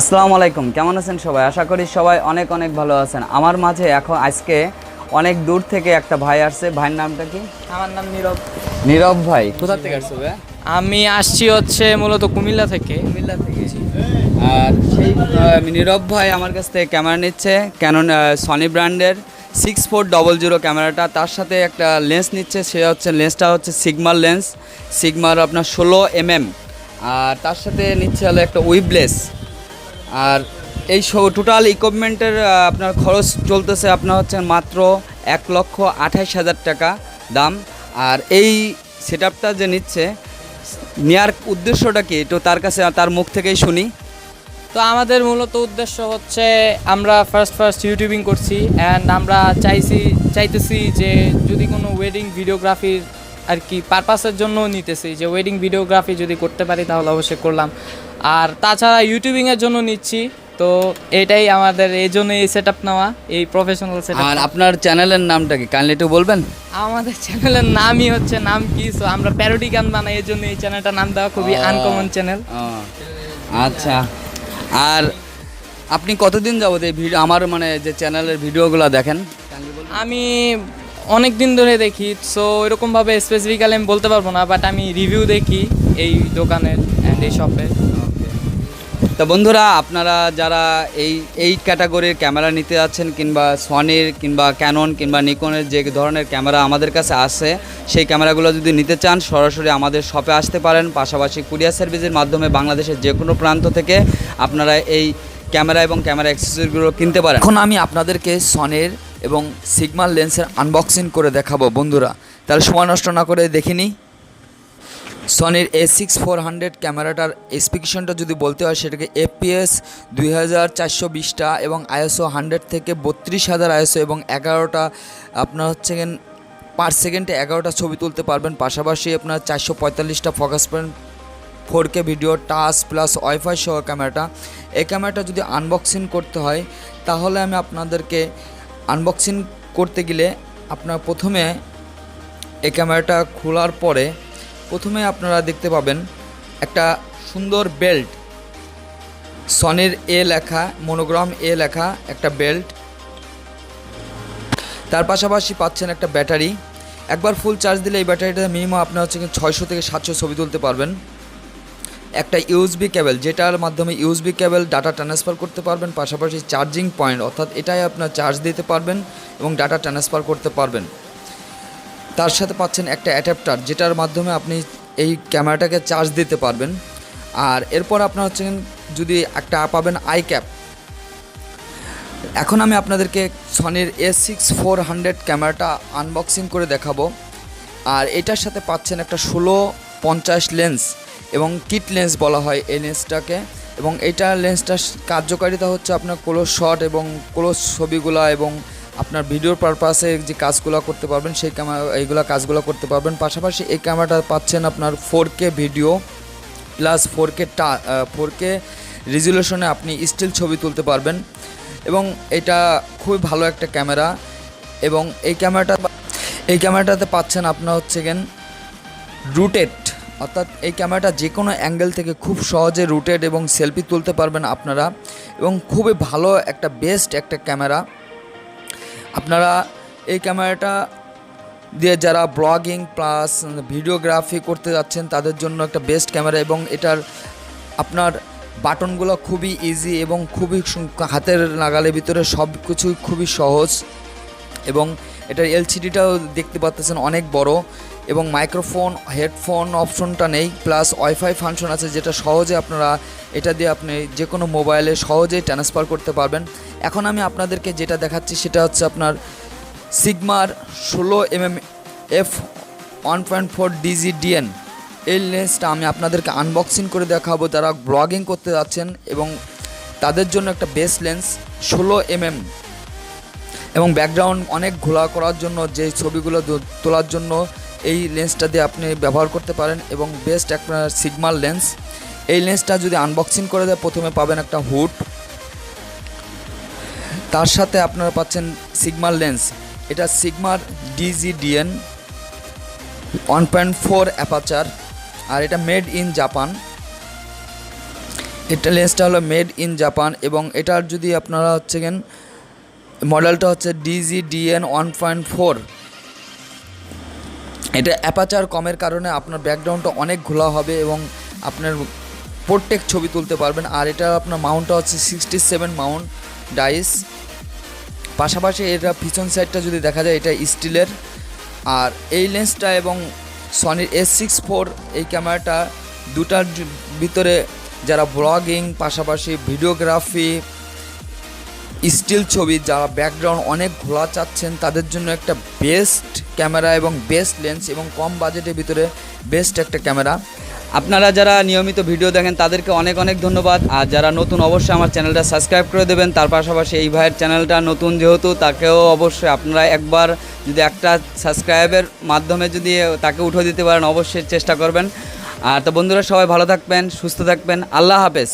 আসসালামু আলাইকুম, কেমন আছেন সবাই? আশা করি সবাই অনেক অনেক ভালো আছেন। আমার মাঝে এখন আজকে অনেক দূর থেকে একটা ভাই আসছে। ভাইয়ের নামটা কি? আমার নাম নীরব। নীরব ভাই কোথা থেকে আসছে ভাই? আমি আসছি হচ্ছে মূলত কুমিল্লা থেকে। কুমিল্লা থেকে আর সেই নীরব ভাই আমার কাছ থেকে ক্যামেরা নিচ্ছে। ক্যানন সনি ব্র্যান্ডের সিক্স ফোর ডবল জিরো ক্যামেরাটা। তার সাথে একটা লেন্স নিচ্ছে সে হচ্ছে লেন্সটা হচ্ছে সিগমার লেন্স সিগমার আপনার ষোলো এমএম আর তার সাথে নিচ্ছে হলো একটা উইবলেস আর এই টোটাল ইকুইপমেন্টের আপনার খরচ চলতেছে আপনার হচ্ছে মাত্র এক লক্ষ আঠাইশ হাজার টাকা দাম। আর এই সেট যে নিচ্ছে নেওয়ার উদ্দেশ্যটা কি? একটু তার কাছে, তার মুখ থেকেই শুনি। তো আমাদের মূলত উদ্দেশ্য হচ্ছে, আমরা ফার্স্ট ফার্স্ট ইউটিউবিং করছি অ্যান্ড আমরা চাইছি, চাইতেছি যে যদি কোনো ওয়েডিং ভিডিওগ্রাফির আর কি পারপাসের জন্য নিতেছি, যে ওয়েডিং ভিডিওগ্রাফি যদি করতে পারি, তাহলে অবশ্যই করলাম। আর তাছাড়া ইউটিউবিংয়ের জন্য নিচ্ছি। তো এটাই আমাদের এই জন্য এই সেট আপ নেওয়া এই প্রফেশনাল সেট আর আপনার চ্যানেলের নামটা কি? কাইন্ডলি একটু বলবেন? আমাদের চ্যানেলের নামই হচ্ছে নাম কি? সো আমরা প্যারোডি গান বানাই এই জন্য এই চ্যানেলটার নাম দেওয়া খুবই। আনকমন চ্যানেল আচ্ছা। আর আপনি কতদিন যাবত এই ভিডিও আমার মানে যে চ্যানেলের ভিডিওগুলো দেখেন? আমি অনেক দিন ধরে দেখি সো এরকমভাবে স্পেসিফিক্যালি আমি বলতে পারব না বাট আমি রিভিউ দেখি এই দোকানের অ্যান্ড এই শপের তো বন্ধুরা, আপনারা যারা এই এই ক্যাটাগরির ক্যামেরা নিতে যাচ্ছেন কিংবা সনির কিংবা ক্যানন কিংবা নিকনের যে ধরনের ক্যামেরা আমাদের কাছে আসে সেই ক্যামেরাগুলো যদি নিতে চান, সরাসরি আমাদের শপে আসতে পারেন। পাশাপাশি কুরিয়ার সার্ভিসের মাধ্যমে বাংলাদেশের যে কোনো প্রান্ত থেকে আপনারা এই ক্যামেরা এবং ক্যামেরা অ্যাক্সেসরিগুলো কিনতে পারেন। এখন আমি আপনাদেরকে সনের এবং সিগমাল লেন্সের আনবক্সিং করে দেখাবো বন্ধুরা। তাহলে সময় নষ্ট না করে দেখিনি সনির এ সিক্স ফোর হান্ড্রেড ক্যামেরাটার স্পেকিশনটা যদি বলতে হয়, সেটাকে এফপিএস দুই হাজার চারশো বিশটা এবং আইএসও হান্ড্রেড থেকে বত্রিশ হাজার আইএসও এবং এগারোটা আপনার হচ্ছে পার সেকেন্ডে এগারোটা ছবি তুলতে পারবেন। পাশাপাশি আপনার চারশো পঁয়তাল্লিশটা focus point four K video touch plus wifi সহ ক্যামেরাটা। এই ক্যামেরাটা যদি আনবক্সিং করতে হয়, তাহলে আমি আপনাদেরকে আনবক্সিং করতে গেলে আপনার প্রথমে এই ক্যামেরাটা খোলার পরে প্রথমে আপনারা দেখতে পাবেন একটা সুন্দর বেল্ট। সনির এ লেখা, মনোগ্রাম এ লেখা একটা বেল্ট। তার পাশাপাশি পাচ্ছেন একটা ব্যাটারি। একবার ফুল চার্জ দিলে এই ব্যাটারিটা মিনিমাম আপনার হচ্ছে ছয়শো থেকে সাতশো ছবি তুলতে পারবেন। একটা ইউএসবি কেবল যেটার মাধ্যমে ইউএসবি কেবল ডাটা ট্রান্সফার করতে পারবেন, পাশাপাশি চার্জিং পয়েন্ট, অর্থাৎ এটাই আপনার চার্জ দিতে পারবেন এবং ডাটা ট্রান্সফার করতে পারবেন। তার সাথে পাচ্ছেন একটা অ্যাডাপ্টার যেটার মাধ্যমে আপনি এই ক্যামেরাটাকে চার্জ দিতে পারবেন। আর এরপর আপনার হচ্ছে যদি একটা পাবেন আই ক্যাপ এখন আমি আপনাদেরকে সনির এ সিক্স ফোর হান্ড্রেড ক্যামেরাটা আনবক্সিং করে দেখাবো। আর এটার সাথে পাচ্ছেন একটা ষোলো পঞ্চাশ লেন্স এবং কিট লেন্স বলা হয় এই লেন্সটাকে এবং এইটা লেন্সটার কার্যকারিতা হচ্ছে আপনার ক্লোজ শট এবং ক্লোজ ছবিগুলা এবং আপনার ভিডিওর পারপাসে যে কাজগুলো করতে পারবেন, সেই ক্যামেরা এইগুলো কাজগুলো করতে পারবেন। পাশাপাশি এই ক্যামেরাটা পাচ্ছেন আপনার four video plus four K টা ফোর কে রেজুলেশনে আপনি স্টিল ছবি তুলতে পারবেন। এবং এটা খুবই ভালো একটা ক্যামেরা এবং এই ক্যামেরাটা এই ক্যামেরাটাতে পাচ্ছেন আপনার হচ্ছে গেন রুটেড অর্থাৎ এই ক্যামেরাটা যে কোনো অ্যাঙ্গেল থেকে খুব সহজে রুটেড এবং সেলফি তুলতে পারবেন আপনারা। এবং খুবই ভালো একটা বেস্ট একটা ক্যামেরা আপনারা এই ক্যামেরাটা দিয়ে যারা ব্লগিং প্লাস ভিডিওগ্রাফি করতে যাচ্ছেন, তাদের জন্য একটা বেস্ট ক্যামেরা এবং এটার আপনার বাটনগুলো খুবই ইজি এবং খুবই হাতের নাগালের ভিতরে সব কিছুই খুবই সহজ এবং এটার এলসিডিটাও দেখতে পাচ্ছেন অনেক বড়। এবং মাইক্রোফোন, হেডফোন অপশনটা নেই, প্লাস ওয়াইফাই ফাংশন আছে যেটা সহজে আপনারা, এটা দিয়ে আপনি যে কোনো মোবাইলে সহজেই ট্রান্সফার করতে পারবেন। এখন আমি আপনাদেরকে যেটা দেখাচ্ছি সেটা হচ্ছে আপনার সিগমার ষোলো MM F one point four DG DN এই লেন্সটা আমি আপনাদেরকে আনবক্সিং করে দেখাবো। যারা ব্লগিং করতে যাচ্ছেন এবং তাদের জন্য একটা বেস্ট লেন্স ষোলো এমএম। এবং ব্যাকগ্রাউন্ড অনেক ঘোলা করার জন্য, যে ছবিগুলো তোলার জন্য এই লেন্সটা দিয়ে আপনি ব্যবহার করতে পারেন এবং বেস্ট একটা সিগমার লেন্স এই লেন্সটা যদি আনবক্সিং করে দেয়, প্রথমে পাবেন একটা হুড তার সাথে আপনারা পাচ্ছেন সিগমার লেন্স এটা সিগমার DG DN one point four aperture আর এটা মেড ইন জাপান এটা লেন্সটা হলো মেড ইন জাপান এবং এটার যদি আপনারা হচ্ছে গেন মডেলটা হচ্ছে ডিজিডিএন ওয়ান পয়েন্ট ফোর এটা অ্যাপাচার কমের কারণে আপনার ব্যাকগ্রাউন্ডটা অনেক ঘোলা হবে এবং আপনার প্রত্যেক ছবি তুলতে পারবেন। আর এটা আপনার মাউন্টটা হচ্ছে সিক্সটি সেভেন মাউন্ট ডাইস পাশাপাশি এটা পিছন সাইডটা যদি দেখা যায়, এটা স্টিলের। আর এই লেন্সটা এবং সনির এস সিক্স ফোর এই ক্যামেরাটা দুটার ভিতরে যারা ব্লগিং পাশাপাশি ভিডিওগ্রাফি স্টিল ছবি, যারা ব্যাকগ্রাউন্ড অনেক ঘোলা চাচ্ছেন, তাদের জন্য একটা বেস্ট ক্যামেরা এবং বেস্ট লেন্স এবং কম বাজেটের ভিতরে বেস্ট একটা ক্যামেরা আপনারা যারা নিয়মিত ভিডিও দেখেন, তাদেরকে অনেক অনেক ধন্যবাদ। আর যারা নতুন, অবশ্যই আমার চ্যানেলটা সাবস্ক্রাইব করে দেবেন। তার পাশাপাশি এই ভাইয়ের চ্যানেলটা নতুন যেহেতু, তাকেও অবশ্যই আপনারা একবার যদি একটা সাবস্ক্রাইবের মাধ্যমে যদি তাকে উঠে দিতে পারেন, অবশ্যই চেষ্টা করবেন। আর তো বন্ধুরা, সবাই ভালো থাকবেন, সুস্থ থাকবেন। আল্লাহ হাফেজ।